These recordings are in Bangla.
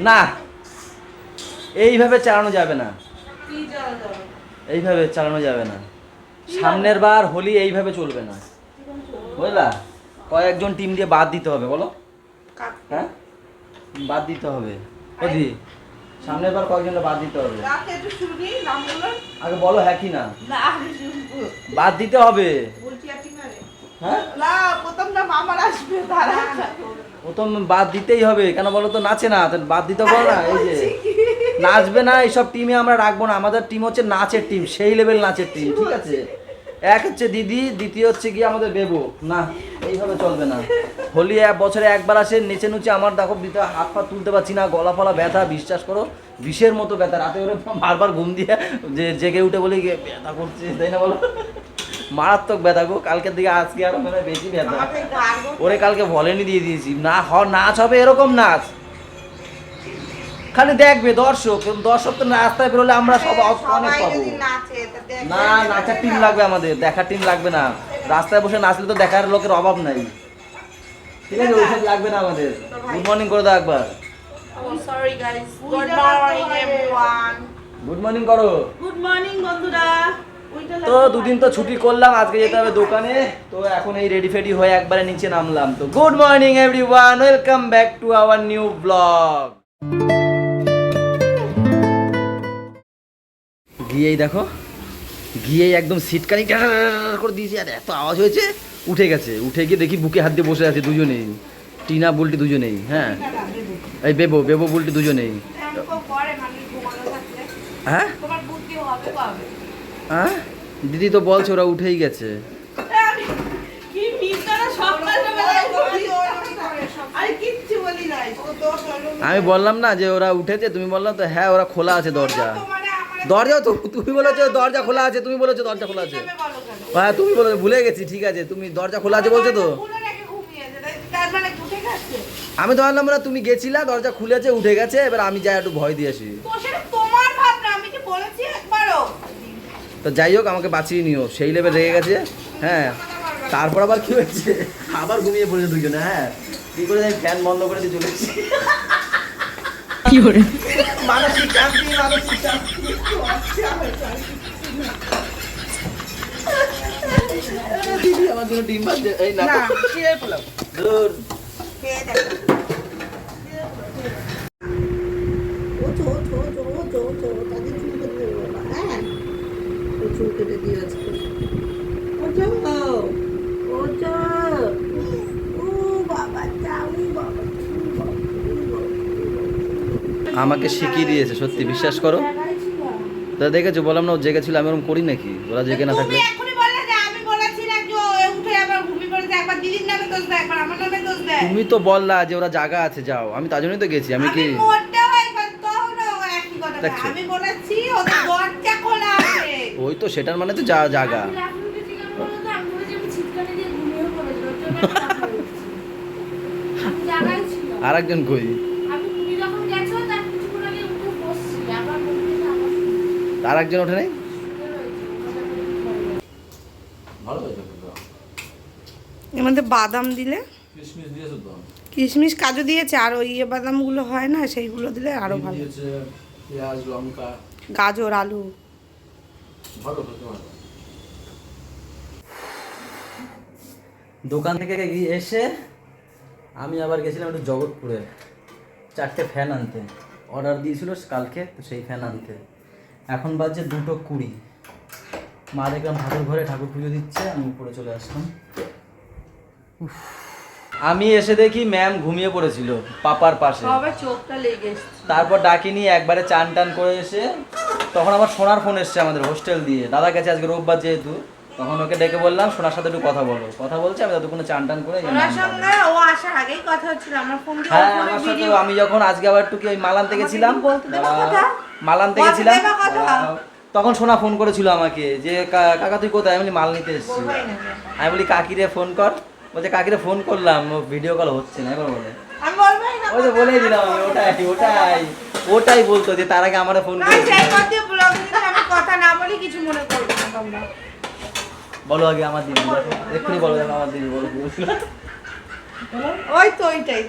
না এইভাবে চালানো যাবে না। এইভাবে চালানো যাবে না। সামনের বার হোলি এইভাবে চলবে না। বুঝলা? কয়েকজন টিম দিয়ে বাদ দিতে হবে বলো। হ্যাঁ? বাদ দিতে হবে। ওদি সামনের বার কয়েকজনটা বাদ দিতে হবে। আগে বলো হ্যাঁ কি না? বাদ দিতে হবে বলছি আর ঠিক না রে হ্যাঁ? না প্রথম মামার আসবে তারা প্রথম বাদ দিতেই হবে কেন বলো তো নাচে না? বাদ দিতে পারো না এই যে। নাচবে না এইসব টিমে আমরা রাখব না। আমাদের টিম হচ্ছে নাচের টিম সেই লেভেল নাচের টিম ঠিক আছে? এক হচ্ছে দিদি দ্বিতীয় হচ্ছে গিয়ে আমাদের বেবু। না এইভাবে চলবে না। হোলি এক বছরে একবার আসে নেচে নুচে আমার দেখো হাত পা তুলতে পারছি না গলা ফলা ব্যথা বিশ্বাস করো বিষের মতো ব্যথা। রাতে ওরে বারবার ঘুম দিয়ে যে জেগে উঠে বলি ব্যথা করছে তাই না বলো? মারাত্মক ব্যথা গো কালকের দিকে আজকে আরও মানে বেশি ব্যথা। ওরে কালকে ভলেনি দিয়ে দিয়েছি। না হ নাচ হবে এরকম নাচ। খালি দেখবে দর্শক দর্শক তো রাস্তায় বেরোলে আমরা সব অনেক সবাই পাবো। না নাচার টিম লাগবে আমাদের দেখার টিম লাগবে না। রাস্তায় বসে নাচলে তো দেখার লোকের অভাব নাই। ঠিক আছে ওইসব লাগবে না আমাদের। গুড মর্নিং করে দাও একবার। গুড মর্নিং গুড মর্নিং করো। গুড মর্নিং বন্ধুরা। তো দুদিন তো ছুটি করলাম আজকে যেতে হবে দোকানে। তো এখন এই রেডি ফেডি হয়ে একবারে নিচে নামলাম। তো good morning everyone welcome back to our new blog গিয়েই দেখো গিয়েই একদম সিট কানি করে দিয়েছি। আর এত আওয়াজ হয়েছে উঠে গেছে। উঠে গিয়ে দেখি বুকে হাত দিয়ে বসে আছে দুজনেই। টিনা বুলটি দুজনেই হ্যাঁ। এই বেবো বেবো বুলটি দুজনেই। হ্যাঁ হ্যাঁ? দিদি তো বলছে ওরা উঠেই গেছে। আমি বললাম না যে ওরা উঠেছে তুমি বললাম তো হ্যাঁ ওরা খোলা আছে দরজা। দরজা তো তুমি বলেছ দরজা খোলা আছে তুমি বলেছ দরজা খোলা আছে। হ্যাঁ তুমি বলে ভুলে গেছি ঠিক আছে তুমি দরজা খোলা আছে বলছো তো। আমি তো ভাবলাম না তুমি গেছিলা দরজা খুলেছে উঠে গেছে এবার আমি যাই একটু ভয় দিয়ে আসি তো সেটা তোমার ভাবনা আমি কি বলেছি একবারও তো যাই হোক আমাকে বাঁচিয়ে নিও। সেই লেভেল রেগে গেছে। হ্যাঁ তারপর আবার কি হয়েছে? আবার ঘুমিয়ে পড়েছে দুজনে হ্যাঁ। কি করে আমি ফ্যান বন্ধ করে দিয়ে চলে এসেছি কি করে? মানসিক শান্তি মানসিক শান্তি দিদি আমার জন্য ডিম ভাজছে এই না। দূর খেয়ে আজকে আমাকে শিখিয়ে দিয়েছে সত্যি বিশ্বাস করো। তা দেখেছ? বললাম না ও জেগেছিল আমি ওরকম করি নাকি? ওরা জেগে না থাকলে। তুমি তো বললা যে ওরা জায়গা আছে যাও। আমি তার জন্যই তো গেছি আমি কি। দেখছ? আমি সেটার মানে তো জায়গায় ছিলাম আর একজন কই আর একজন ওঠে নাই। এর মধ্যে বাদাম দিলে? কিশমিশ দিয়েছ কাজু দিয়েছে আর ওই ইয়ে বাদামগুলো হয় না সেইগুলো দিলে আরও ভালো। দিয়েছে পেঁয়াজ লঙ্কা। গাজর আলু। দোকান থেকে এসে আমি আবার গেছিলাম একটু জগৎপুরে। চারটে ফ্যান আনতে। অর্ডার দিয়েছিল কালকে তো সেই ফ্যান আনতে। এখন বাজছে দুটো কুড়ি। মা দেখলাম ঠাকুর ঘরে ঠাকুর পুজো দিচ্ছে আমি উপরে চলে আসলাম। উফ। আমি এসে দেখি ম্যাম ঘুমিয়ে পড়েছিল পাপার পাশে। সবার চোখটা লেগে তারপর ডাকিনি একবারে চান টান করে এসে তখন আমার সোনার ফোন এসছে আমাদের হোস্টেল দিয়ে। দাদা গেছে আজকে রোববার যেহেতু তখন ওকে ডেকে বললাম সোনার সাথে একটু কথা বলো। কথা বলছে আমি ততক্ষণে চান টান করে এই যে ওনার নামলাম। সঙ্গে ও আসার আগেই কথা হচ্ছিল আমার ফোন হ্যাঁ আমার সাথে আমি যখন আজকে আবার একটু কি ওই মালান থেকে ছিলাম? মালান থেকে ছিলাম। তখন সোনা ফোন করেছিল আমাকে যে কাকা তুই কোথায়? আমি মাল নিতে এসেছি। আমি বলি কাকিরে ফোন কর। বলছে কাকিরে ফোন করলাম ভিডিও কল হচ্ছে না। এবার বলে। আমি বলবাই না ওই তো বলেই দিলাম ওটাই ওটাই। ওটাই বলতো যে তার আগে আমার ফোন করে কথা আমি কথা না বলি কিছু মনে করবে না তোমরা। বলো আগে আমার দিদি এক্ষুনি বলো আমার দিদি বলো। ওই তো ওইটাই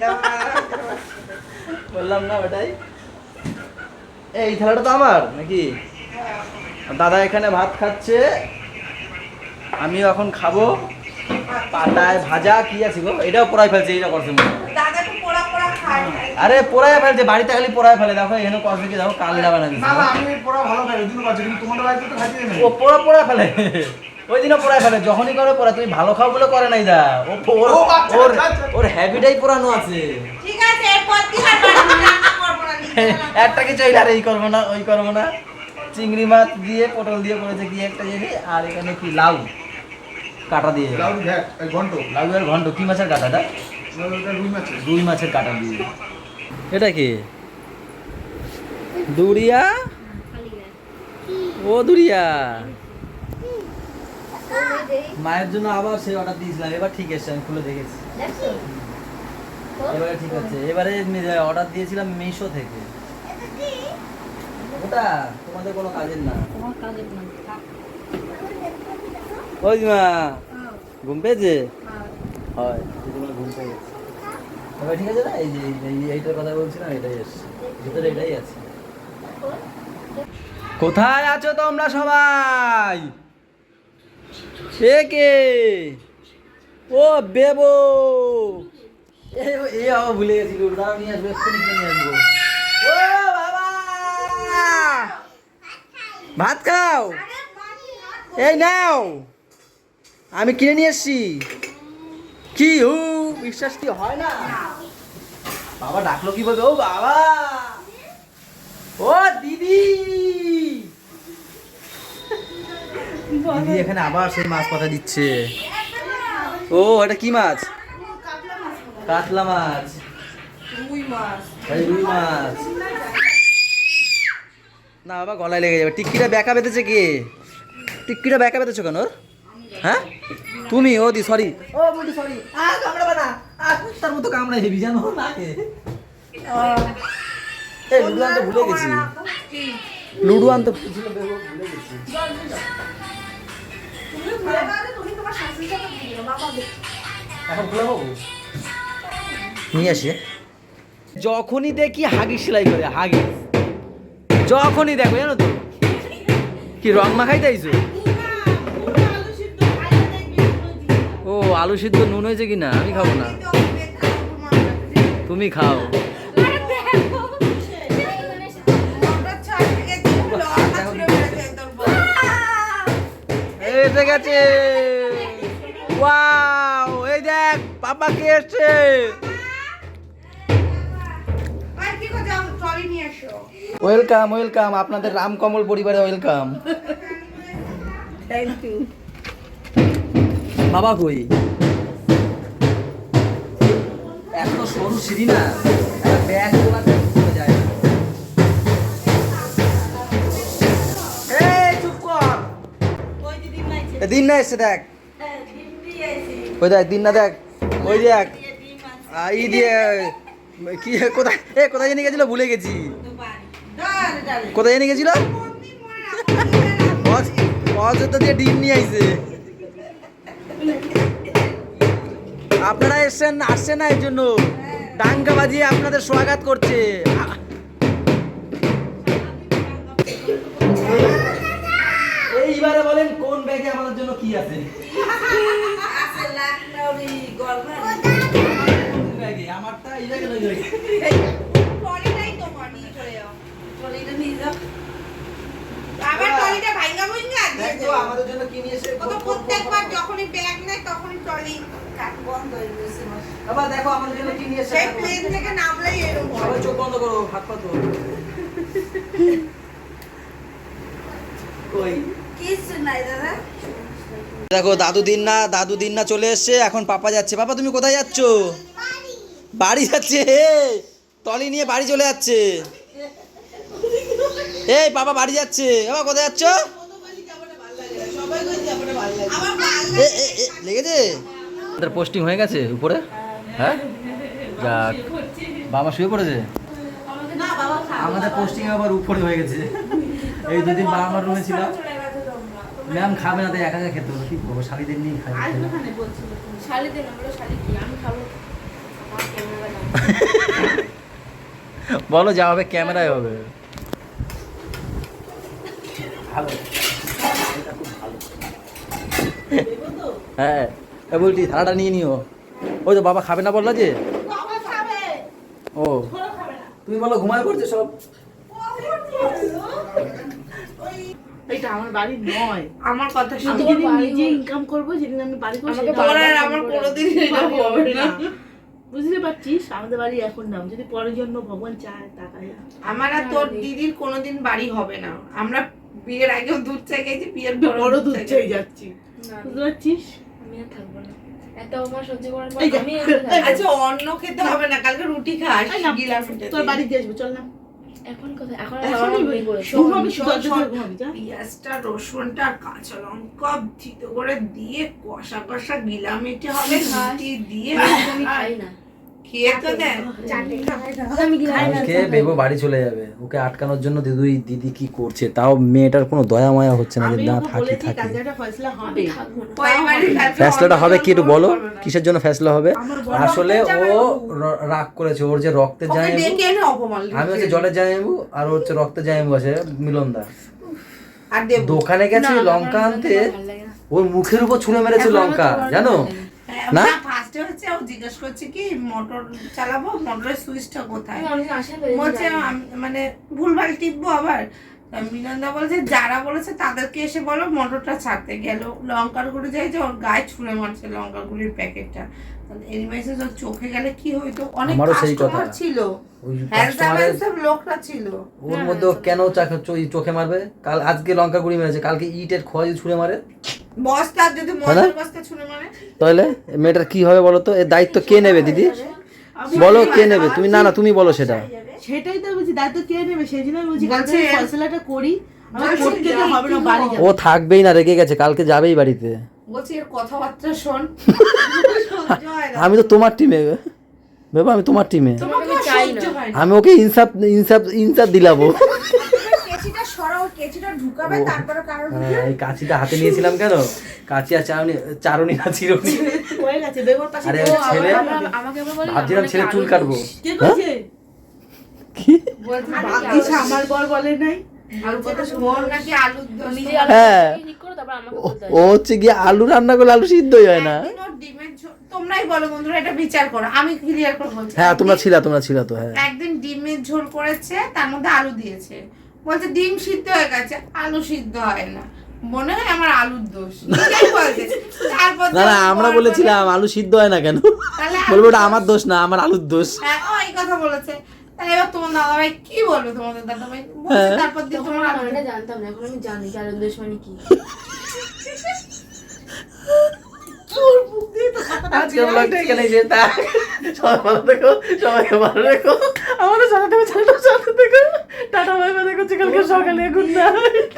বললাম না ওটাই। এই থালাটা তো আমার নাকি? দাদা এখানে ভাত খাচ্ছে। আমিও এখন খাব। পাটায় ভাজা কি আছে গো? এটাও পোড়াই ফেলছে এইটা করছে মনে হয়। দাদা তো পোড়া পোড়া আরে পোড়াই ফেলছে বাড়িতে খালি পোড়াই ফেলে দেখো এখানে করছে কি দেখো কাল যাবে না না আমি পড়া ভালো খাই দুটো পাচ্ছি কিন্তু তোমাদের বাড়িতে তো খাইতে নেই। ও পোড়া পোড়া ফেলে ওই দিনও পোড়াই ফেলে যখনই করে পোড়া তুমি ভালো খাও বলে করে নাই দা। ও ওর আচ্ছা, ওর আচ্ছা, আচ্ছা। ওর হ্যাবিটাই পুরানো আছে। ঠিক আছে এরপর দিন আর রান্না না একটা কিছু আর এই করব না ওই করব না। চিংড়ি মাছ দিয়ে পটল দিয়ে করেছে কি একটা জিনিস আর এখানে কি লাউ কাটা দিয়ে। লাউ ঘন্ট। লাউ আর ঘন্ট কি মাছের কাটাটা রুই মাছের কাটা দিয়ে। এটা কি? দুরিয়া ও দুরিয়া মায়ের জন্য আবার সেই অর্ডার দিয়েছিলাম। এবার ঠিক এসছে আমি খুলে দেখেছি। এবারে ঠিক আছে। এবারে অর্ডার দিয়েছিলাম মিশো থেকে। ওটা তোমাদের কোনো কাজের না। ওই মা ঘুম পেয়েছে? হয়। তোমার ঘুম পেয়ে গেছে। এবার ঠিক আছে না? এই যে এইটার কথা বলছিলাম, এটাই এসছে। ভিতরে এটাই আছে। কোথায় আছো তোমরা সবাই? সে কে? ও বেবো। এ এ ভুলে গেছি গো দাঁড়াও নিয়ে আসব, এক্ষুনি নিয়ে আসব। ও বাবা! ভাত খাও? এই নাও। আমি কিনে নিয়ে এসছি। কি হু? বিশ্বাস কি হয় না? বাবা ডাকলো কি বলবে? ও বাবা! ও দিদি! দিদি এখানে আবার সেই মাছ পাতা দিচ্ছে। ও এটা কি মাছ? কাতলা মাছ। রুই মাছ। রুই মাছ। না বাবা গলায় লেগে যাবে। টিক্কিটা ব্যাকা বেঁধেছে কে? টিকিটা ব্যাকা বেঁধেছো কেন ওর? হ্যাঁ? তুমি ও দি সরি ও সরি আ কামড়াবে না। আ তার মতো কামড়া হেবি জানো না কে এই লুডু আনতে ভুলে গেছি। লুডু আনতে ভুলে ভুলে গেছি নিয়ে আসি। যখনই দেখি হাগি সেলাই করে হাগি। যখনই দেখো জানো তো? কি রং মাখাই তাইছো আলু সিদ্ধ নুন হয়েছে কি না আমি খাব না। তুমি খাও। এসে গেছে। ওয়াও, এই দেখ, পাপা কে এসছে? ওয়েলকাম ওয়েলকাম, আপনাদের রামকমল পরিবারে ওয়েলকাম। থ্যাংক ইউ বাবা কই? এত সরু সিঁড়ি না ব্যাগ যায় দিন না এসছে দেখ। হ্যাঁ ওই দেখ দিন না দেখ। ওই দেখ ই দিয়ে কি কোথায় এ কোথায় জানি গেছিল? ভুলে গেছি। কোথায় জানি গেছিল? অযোধ্যা দিয়ে ডিম নিয়ে আইছে। আপনারা এসছেন আসছেন না এর জন্য ডাঙ্গা বাজিয়ে আপনাদের স্বাগত করছে। এইবারে বলেন কোন ব্যাগে আমাদের জন্য কি আছে? আমারটা এই ব্যাগে আমাদের জন্য কি নিয়ে এসে প্রত্যেকবার যখনই ব্যাগ নেয় তখনই ট্রলি। দেখো আমাদের জন্য কি নিয়ে সেই প্লেন থেকে নামলেই এরকম সবাই চোখ বন্ধ করো হাত পা ধরো কই? কিছু নাই দাদা। দেখো দাদু দিন না দাদু দিন না চলে এসছে এখন পাপা যাচ্ছে। পাপা তুমি কোথায় যাচ্ছ? বাড়ি যাচ্ছে টলি নিয়ে বাড়ি চলে যাচ্ছে। এই পাপা বাড়ি যাচ্ছে। এবার কোথায় যাচ্ছ? লেগেছে? আমাদের পোস্টিং হয়ে গেছে উপরে? হ্যাঁ? যাক বাবা শুয়ে পড়েছে? আমাদের পোস্টিং আবার উপরে হয়ে গেছে। এই দুদিন বাবা আমার রুমে ছিল। ম্যাম খাবে না তাই একা একা খেতে হলো কি করব শালিদের নিয়ে খাই। বলো যা হবে ক্যামেরায় হবে। ভালো। হ্যাঁ। এ বলছি থালাটা নিয়ে নিও। ওই তো বাবা খাবে না বললা যে? ও। ওরা খাবে না। তুমি বলো ঘুমায় পড়ছে সব? এটা আমার বাড়ি নয়। আমার কথা শুনে আমি তোমার যেদিন বাড়ি নিজে ইনকাম করব যেদিন আমি বাড়ি করব সেটা আমার হোক আমার করে কোনোদিন এটা হবে হবে না। না। বুঝতে পারছিস? আমাদের বাড়ি এখন নাম যদি পরের জন্য ভগবান চায় টাকা আমার আর তোর দিদির কোনোদিন বাড়ি হবে না। আমরা বিয়ের আগেও দুধ চাই গেছি বিয়ের বড় দুধ চাই চাই যাচ্ছি। বুঝতে পারছিস? আমি আর থাকব না। এত অপমান সহ্য করার পর আমি আচ্ছা খেতে হবে না কালকে রুটি খাস তোর আসব চল না। এখন কোথায়? এখন পেঁয়াজটা রসুনটা কাঁচা লঙ্কা করে দিয়ে কষা কষা গিলামিটি হবে দিয়ে আমি খাই না। আজকে বেবো বাড়ি চলে যাবে। ওকে আটকানোর জন্য দিদুই দিদি কি করছে? তাও মেয়েটার কোনো দয়া মায়া হচ্ছে না না থাকি থাকি। কালকে কালকে ফ্যাসলাটা হবে কি একটু বলো? কিসের জন্য ফ্যাসলা হবে? আসলে ও র- রাগ করেছে। ওর যে রক্তের অপমান আমি হচ্ছে জলের জামাইবু আর ওর হচ্ছে রক্তের জামাইবু আছে মিলনদা আর দোকানে গেছে লঙ্কা আনতে। ওর মুখের উপর ছুঁড়ে মেরেছে লঙ্কা জানো? না। ফার্স্টে হচ্ছে ও জিজ্ঞেস করছে কি মোটর চালাবো? মোটরের সুইচটা কোথায়? বলছে মানে ভুলভাল টিপবো আবার। বলছে যারা বলেছে তাদেরকে এসে বলো মোটরটা ছাড়তে গেল। লঙ্কার গুঁড়ো যাই যে ওর গায়ে ছুঁড়ে মারছে লঙ্কার গুঁড়ির প্যাকেটটা। এনিমেসে ওর চোখে গেলে কি হইতো? অনেক আমারও সেই কথা। কাস্টমার ছিল। লোকরা ছিল। ওর মধ্যে কেন চোখে মারবে? কাল আজকে লঙ্কা গুঁড়ি মেরেছে। কালকে ইটের খোয়া যদি ছুঁড়ে মারে। বস্তা যদি ময়দার বস্তা ছুঁড়ে মারে। তাহলে মেয়েটার কি হবে বলো তো? এর দায়িত্ব কে নেবে দিদি? বলো কে নেবে? তুমি না না তুমি বলো সেটা। সেটাই তো বলছি দায়িত্ব কে নেবে? সেই জন্য বলছি কালকে করি? ও থাকবেই না রেগে গেছে কালকে যাবেই বাড়িতে। বলছি এর কথাবার্তা শোন। হয়। আমি তো তোমার টিমে ভেবো আমি তোমার টিমে আমি। হয় ওকে ইনসাফ ইনসাফ ইনসাফ দিলাবো কেচিটা ঢুকাবে ও। তারপরে কারও হ্যাঁ, এই কাঁচিটা হাতে নিয়েছিলাম কেন? কাঁচি আর চারুনি চারুনি না চিরুনি? গেছে বেগর পাশে আরে ও, ছেলে? আমার- আমার- আমাকে বলে ভাবছিলাম ছেলে চুল কাটবো। কে আমার বর বলে নাই। হ্যাঁ। ও- হচ্ছে গিয়ে আলু রান্না করলে আলু সিদ্ধই হয় না। তোমরাই বলো বন্ধুরা এটা বিচার করো। আমি ক্লিয়ার করে বলছি হ্যাঁ তোমরা ছিলা তোমরা ছিলা তো হ্যাঁ। একদিন ডিমের ঝোল করেছে তার মধ্যে আলু দিয়েছে। বলছে ডিম সিদ্ধ হয়ে গেছে আলু সিদ্ধ হয় না। মনে হয় আমার আলুর দোষ। তারপর না না আমরা বলেছিলাম আলু সিদ্ধ হয় না কেন? তাহলে আলুর বলব ওটা আমার দোষ না আমার আলুর দোষ। হ্যাঁ ও এই কথা বলেছে। তাহলে এবার তোমার দাদা ভাই কি বলবে তোমাদের দাদা ভাই হ্যাঁ। তারপর দিয়ে তোমার আমি আলু জানতাম না এখন আমি জানি যে আনন্দ মানে কি। আজকের ব্লগটা এখানেই শেষ থাক। সবাই ভালো থেকো সবাইকে ভালো রেখো আমাদের সাথে দেখো চ্যানেলটা সাথে দেখো টাটা ভাই দেখো কালকে সকালে। ঘুরতে নাইট